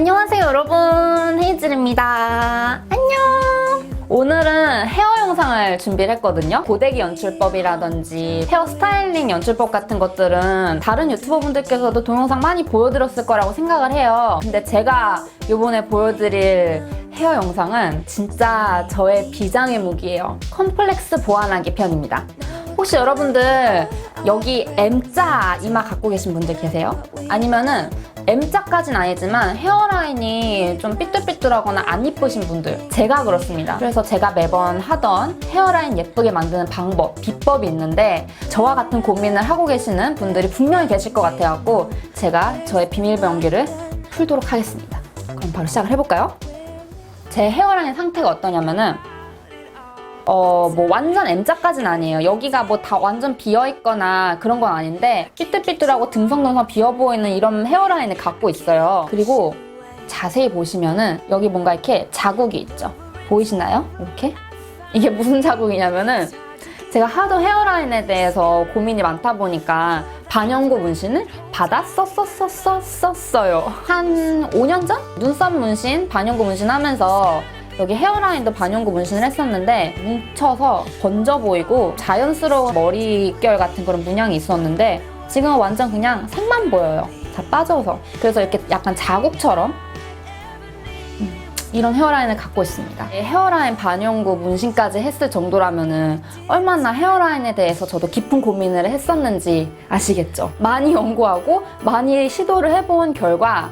안녕하세요 여러분. 헤이즐입니다. 안녕. 오늘은 헤어 영상을 준비를 했거든요. 고데기 연출법이라든지 헤어 스타일링 연출법 같은 것들은 다른 유튜버 분들께서도 동영상 많이 보여드렸을 거라고 생각을 해요. 근데 제가 이번에 보여드릴 헤어 영상은 진짜 저의 비장의 무기예요. 컴플렉스 보완하기 편입니다. 혹시 여러분들 여기 M자 이마 갖고 계신 분들 계세요? 아니면은 M자까진 아니지만 헤어라인이 좀 삐뚤삐뚤하거나 안 이쁘신 분들. 제가 그렇습니다. 그래서 제가 매번 하던 헤어라인 예쁘게 만드는 방법 비법이 있는데 저와 같은 고민을 하고 계시는 분들이 분명히 계실 것 같아갖고 제가 저의 비밀병기를 풀도록 하겠습니다. 그럼 바로 시작을 해볼까요? 제 헤어라인 상태가 어떠냐면은 어, 뭐 완전 M자까진 아니에요. 여기가 뭐 다 완전 비어 있거나 그런 건 아닌데 삐뚤삐뚤하고 듬성듬성 비어 보이는 이런 헤어라인을 갖고 있어요. 그리고 자세히 보시면은 여기 뭔가 이렇게 자국이 있죠. 보이시나요? 이렇게? 이게 무슨 자국이냐면은 제가 하도 헤어라인에 대해서 고민이 많다 보니까 반영구 문신을 받아 썼었었었어요. 한 5년 전? 눈썹 문신, 반영구 문신 하면서 여기 헤어라인도 반영구 문신을 했었는데 뭉쳐서 번져 보이고 자연스러운 머리결 같은 그런 문양이 있었는데 지금은 완전 그냥 색만 보여요. 다 빠져서. 그래서 이렇게 약간 자국처럼 음, 이런 헤어라인을 갖고 있습니다. 헤어라인 반영구 문신까지 했을 정도라면은 얼마나 헤어라인에 대해서 저도 깊은 고민을 했었는지 아시겠죠? 많이 연구하고 많이 시도를 해본 결과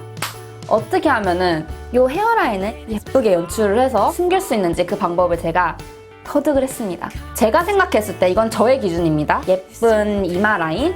어떻게 하면은 이 헤어라인을 예쁘게 연출을 해서 숨길 수 있는지 그 방법을 제가 터득을 했습니다. 제가 생각했을 때 이건 저의 기준입니다. 예쁜 이마 라인이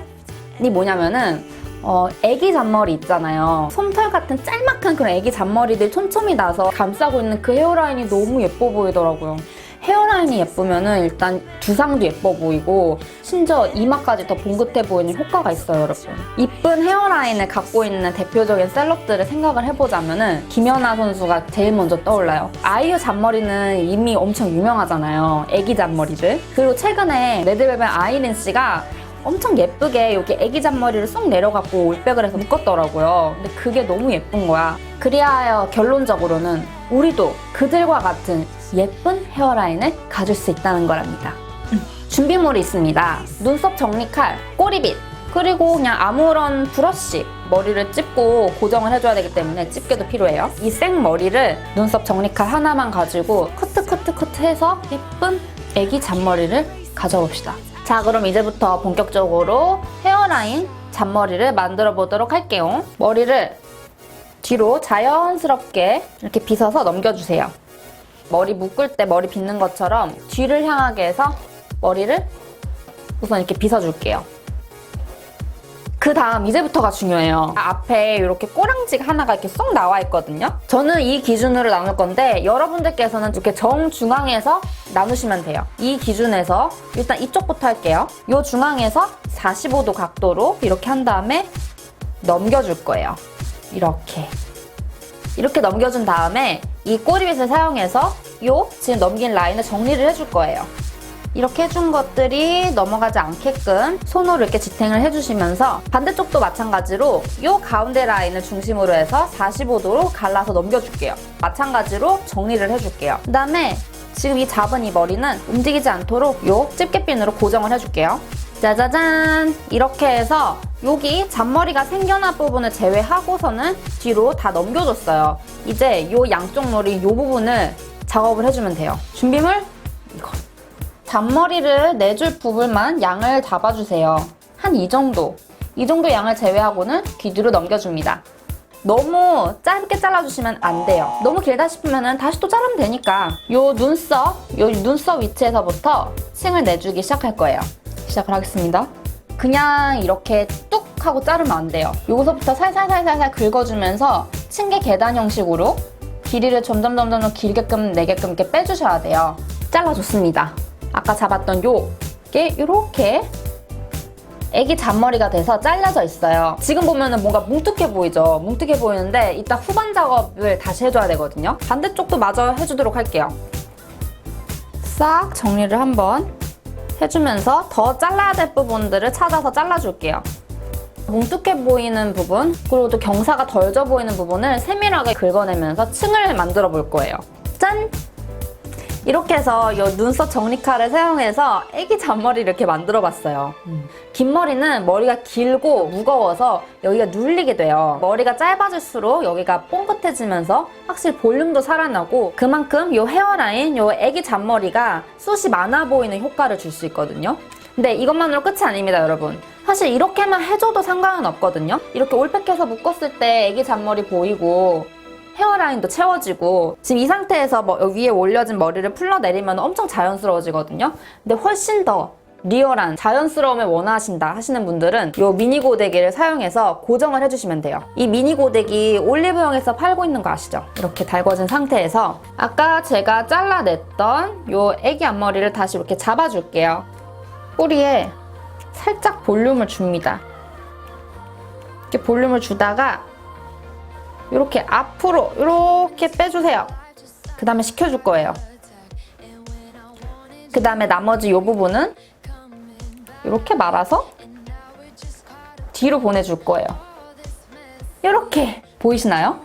뭐냐면은 어, 애기 잔머리 있잖아요. 솜털 같은 짤막한 그런 애기 잔머리들 촘촘히 나서 감싸고 있는 그 헤어라인이 너무 예뻐 보이더라고요. 헤어라인이 예쁘면은 일단 두상도 예뻐 보이고 심지어 이마까지 더 봉긋해 보이는 효과가 있어요, 여러분. 이쁜 헤어라인을 갖고 있는 대표적인 셀럽들을 생각을 해보자면은 김연아 선수가 제일 먼저 떠올라요. 아이유 잔머리는 이미 엄청 유명하잖아요. 애기 잔머리들. 그리고 최근에 레드벨벳 아이린 씨가 엄청 예쁘게 여기 애기 잔머리를 쏙 내려갖고 올백을 해서 묶었더라고요. 근데 그게 너무 예쁜 거야. 그리하여 결론적으로는 우리도 그들과 같은 예쁜 헤어라인을 가질 수 있다는 거랍니다. 음, 준비물이 있습니다. 눈썹 정리칼, 꼬리빗, 그리고 그냥 아무런 브러쉬 머리를 찝고 고정을 해줘야 되기 때문에 집게도 필요해요. 이 생머리를 눈썹 정리칼 하나만 가지고 커트 커트 커트 해서 예쁜 애기 잔머리를 가져봅시다. 자 그럼 이제부터 본격적으로 헤어라인 잔머리를 만들어 보도록 할게요. 머리를 뒤로 자연스럽게 이렇게 빗어서 넘겨주세요. 머리 묶을 때 머리 빗는 것처럼 뒤를 향하게 해서 머리를 우선 이렇게 빗어줄게요. 그 다음 이제부터가 중요해요. 앞에 이렇게 꼬랑지가 하나가 이렇게 쏙 나와 있거든요. 저는 이 기준으로 나눌 건데 여러분들께서는 이렇게 정중앙에서 나누시면 돼요. 이 기준에서 일단 이쪽부터 할게요. 이 중앙에서 45도 각도로 이렇게 한 다음에 넘겨줄 거예요. 이렇게. 이렇게 넘겨준 다음에 이 꼬리빗을 사용해서 요 지금 넘긴 라인을 정리를 해줄 거예요. 이렇게 해준 것들이 넘어가지 않게끔 손으로 이렇게 지탱을 해주시면서 반대쪽도 마찬가지로 이 가운데 라인을 중심으로 해서 45도로 갈라서 넘겨줄게요. 마찬가지로 정리를 해줄게요. 그 다음에 지금 이 잡은 이 머리는 움직이지 않도록 요 집게핀으로 고정을 해줄게요. 짜자잔! 이렇게 해서 여기 잔머리가 생겨난 부분을 제외하고서는 뒤로 다 넘겨줬어요. 이제 요 양쪽 머리 요 부분을 작업을 해주면 돼요. 준비물 이거. 잔머리를 내줄 부분만 양을 잡아주세요. 한 이 정도. 이 정도 양을 제외하고는 귀 뒤로 넘겨줍니다. 너무 짧게 잘라주시면 안 돼요. 너무 길다 싶으면 다시 또 자르면 되니까. 요 눈썹, 요 눈썹 위치에서부터 층을 내주기 시작할 거예요. 시작을 하겠습니다. 그냥 이렇게 뚝 하고 자르면 안 돼요. 여기서부터 살살살살살 긁어주면서 층계 계단 형식으로 길이를 점점 점점 길게끔 내게끔 이렇게 빼주셔야 돼요. 잘라줬습니다. 아까 잡았던 요게 이렇게 애기 잔머리가 돼서 잘라져 있어요. 지금 보면은 뭔가 뭉툭해 보이죠? 뭉툭해 보이는데 이따 후반 작업을 다시 해줘야 되거든요. 반대쪽도 마저 해주도록 할게요. 싹 정리를 한번 해주면서 더 잘라야 될 부분들을 찾아서 잘라줄게요. 뭉툭해 보이는 부분 그리고 또 경사가 덜져 보이는 부분을 세밀하게 긁어내면서 층을 만들어 볼 거예요. 짠! 이렇게 해서 이 눈썹 정리칼을 사용해서 애기 잔머리를 이렇게 만들어 봤어요. 긴 머리는 머리가 길고 무거워서 여기가 눌리게 돼요. 머리가 짧아질수록 여기가 뽕긋해지면서 확실히 볼륨도 살아나고 그만큼 이 헤어라인, 이 애기 잔머리가 숱이 많아 보이는 효과를 줄 수 있거든요. 근데 이것만으로 끝이 아닙니다, 여러분. 사실 이렇게만 해줘도 상관은 없거든요. 이렇게 올백해서 묶었을 때 애기 잔머리 보이고 헤어라인도 채워지고 지금 이 상태에서 뭐 위에 올려진 머리를 풀러내리면 엄청 자연스러워지거든요. 근데 훨씬 더 리얼한 자연스러움을 원하신다 하시는 분들은 이 미니 고데기를 사용해서 고정을 해주시면 돼요. 이 미니 고데기 올리브영에서 팔고 있는 거 아시죠? 이렇게 달궈진 상태에서 아까 제가 잘라냈던 이 애기 앞머리를 다시 이렇게 잡아줄게요. 뿌리에 살짝 볼륨을 줍니다. 이렇게 볼륨을 주다가 이렇게 앞으로 이렇게 빼주세요. 그 다음에 식혀줄 거예요. 그 다음에 나머지 이 부분은 이렇게 말아서 뒤로 보내줄 거예요. 이렇게 보이시나요?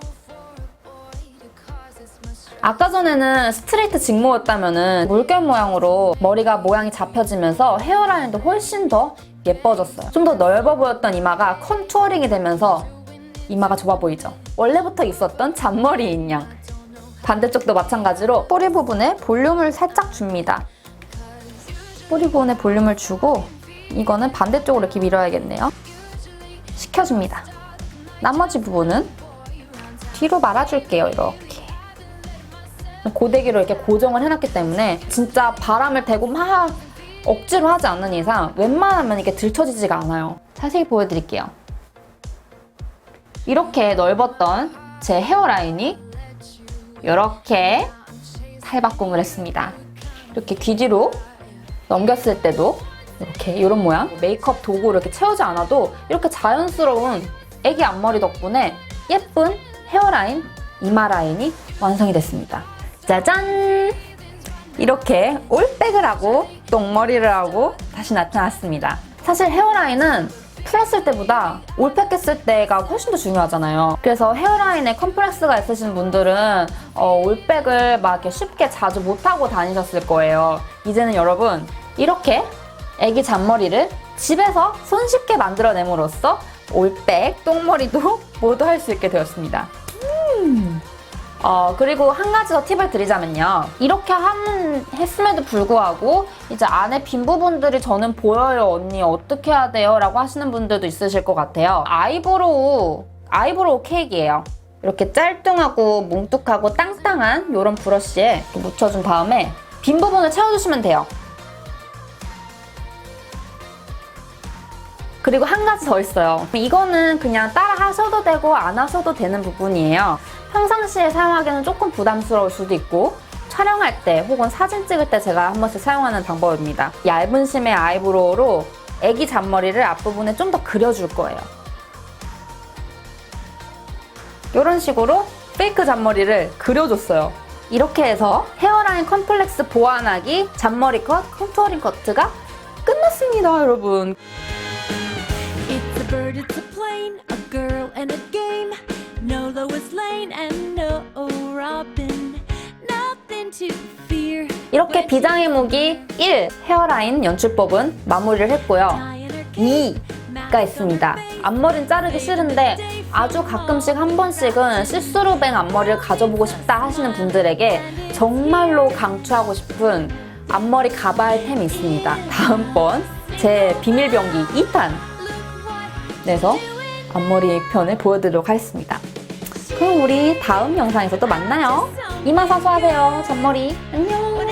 아까 전에는 스트레이트 직모였다면은 물결 모양으로 머리가 모양이 잡혀지면서 헤어라인도 훨씬 더 예뻐졌어요. 좀 더 넓어 보였던 이마가 컨투어링이 되면서 이마가 좁아 보이죠? 원래부터 있었던 잔머리인 양. 반대쪽도 마찬가지로 뿌리 부분에 볼륨을 살짝 줍니다. 뿌리 부분에 볼륨을 주고 이거는 반대쪽으로 이렇게 밀어야겠네요. 식혀줍니다. 나머지 부분은 뒤로 말아줄게요, 이렇게. 고데기로 이렇게 고정을 해놨기 때문에 진짜 바람을 대고 막 억지로 하지 않는 이상 웬만하면 이게 들쳐지지가 않아요. 자세히 보여드릴게요. 이렇게 넓었던 제 헤어라인이 이렇게 탈바꿈을 했습니다. 이렇게 귀 뒤로 넘겼을 때도 이렇게 이런 모양 메이크업 도구 이렇게 채우지 않아도 이렇게 자연스러운 애기 앞머리 덕분에 예쁜 헤어라인, 이마 라인이 완성이 됐습니다. 짜잔! 이렇게 올백을 하고 똥머리를 하고 다시 나타났습니다. 사실 헤어라인은 풀었을 때보다 올백했을 때가 훨씬 더 중요하잖아요. 그래서 헤어라인에 컴플렉스가 있으신 분들은 어, 올백을 막 이렇게 쉽게 자주 못하고 다니셨을 거예요. 이제는 여러분 이렇게 애기 잔머리를 집에서 손쉽게 만들어냄으로써 올백, 똥머리도 모두 할 수 있게 되었습니다. 음. 어, 그리고 한 가지 더 팁을 드리자면요. 이렇게 한, 했음에도 불구하고, 이제 안에 빈 부분들이 저는 보여요, 언니. 어떻게 해야 돼요? 라고 하시는 분들도 있으실 것 같아요. 아이브로우, 아이브로우 케이크예요. 이렇게 짤뚱하고 뭉툭하고 땅땅한 이런 브러쉬에 묻혀준 다음에 빈 부분을 채워주시면 돼요. 그리고 한 가지 더 있어요. 이거는 그냥 따라 하셔도 되고 안 하셔도 되는 부분이에요. 평상시에 사용하기는 조금 부담스러울 수도 있고 촬영할 때 혹은 사진 찍을 때 제가 한 번씩 사용하는 방법입니다. 얇은 심의 아이브로우로 애기 잔머리를 앞부분에 좀 더 그려줄 거예요. 이런 식으로 페이크 잔머리를 그려줬어요. 이렇게 해서 헤어라인 컴플렉스 보완하기 잔머리 컷, 컨투어링 커트가 끝났습니다, 여러분. 이렇게 비장의 무기 1 헤어라인 연출법은 마무리를 했고요. Diana King. 2가 있습니다. 앞머리는 자르기 싫은데 아주 가끔씩 한 번씩은 시스루뱅 앞머리를 가져보고 싶다 하시는 분들에게 정말로 강추하고 싶은 앞머리 가발템이 있습니다. 다음번 제 비밀병기 2탄 내서 앞머리 편을 보여드리도록 하겠습니다. 그럼 우리 다음 영상에서 또 만나요. 이마 사수하세요. 잔머리. 안녕.